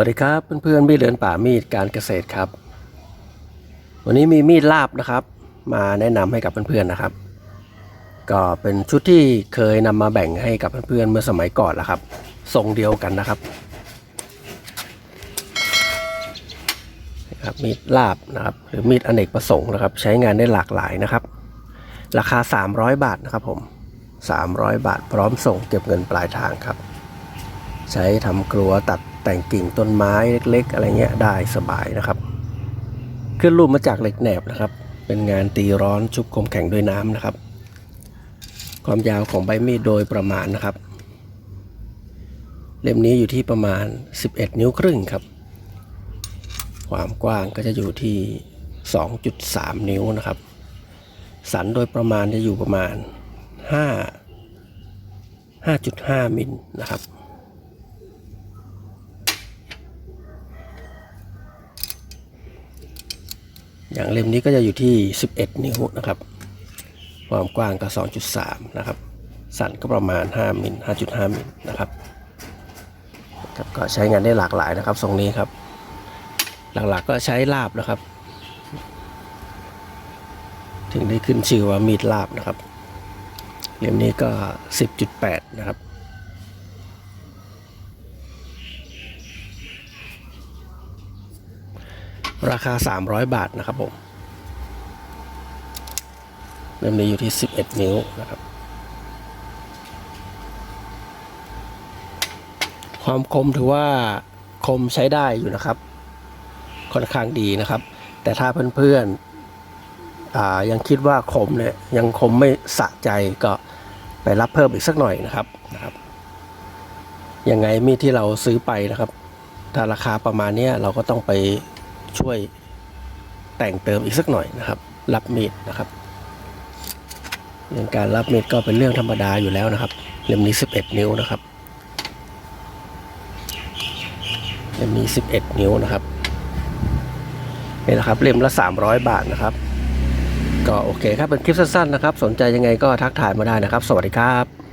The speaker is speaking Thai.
สวัสดีครับเพื่อนๆมีดเดินป่ามีดการเกษตรครับ วันนี้มีมีดลาบนะครับ มาแนะนำให้กับเพื่อนๆนะครับ ก็เป็นชุดที่เคยนำมาแบ่งให้กับเพื่อนๆเมื่อสมัยก่อนแล้วครับทรงเดียวกันนะครับนะครับมีดลาบนะครับ หรือมีดอเนกประสงค์นะครับ ใช้งานได้หลากหลายนะครับ ราคา 300 บาทนะครับผม 300 บาทพร้อมส่งเก็บเงินปลายทางครับ ใช้ทำครัวตัดแต่งกิ่งต้นไม้เล็ก ๆ อะไรเงี้ยได้สบายนะครับ ขึ้นรูปมาจากเหล็กแหนบนะครับ เป็นงานตีร้อนชุบคมแข็งด้วยน้ำนะครับ ความยาวของใบมีดโดยประมาณนะครับ เล่มนี้อยู่ที่ประมาณ 11 นิ้วครึ่งครับ ความกว้างก็จะอยู่ที่ 2.3 นิ้วนะครับ สันโดยประมาณจะอยู่ประมาณ 5 5.5 มิลนะครับ อย่างเล่มนี้ก็จะอยู่ที่ 11 นิ้วนะครับ ความกว้างก็ 2.3 นะครับ สันก็ประมาณ 5มิล5.5มิลนะครับครับก็ใช้งานได้หลากหลายนะครับทรงนี้ครับ หลักๆก็ใช้ลาบนะครับ ถึงได้ขึ้นชื่อว่ามีดลาบนะครับเล่มนี้ก็ 10.8 นะครับ ราคา 300 บาทนะครับผมเล่มนี้อยู่ที่ 11 นิ้วนะครับ ความคมถือว่าคมใช้ได้อยู่นะครับ ค่อนข้างดีนะครับ แต่ถ้าเพื่อนๆอ่ายังคิดว่าคมเนี่ยยังคมไม่สะใจก็ไปรับเพิ่มอีกสักหน่อยนะครับนะครับยังไงมีดที่เราซื้อไปนะครับ ถ้าราคาประมาณนี้เราก็ต้องไป ช่วยแต่งเติมอีกสักหน่อยนะครับรับมีดนะครับเรื่องการรับมีดก็เป็นเรื่องธรรมดาอยู่แล้วนะครับ เล่มนี้ 11 นิ้วนะครับเล่มนี้ 11 นิ้วนะครับนี่แหละครับเล่มละ 300 บาทนะครับ ก็โอเคครับเป็นคลิปสั้นๆนะครับ สนใจยังไงก็ทักทายมาได้นะครับ สวัสดีครับ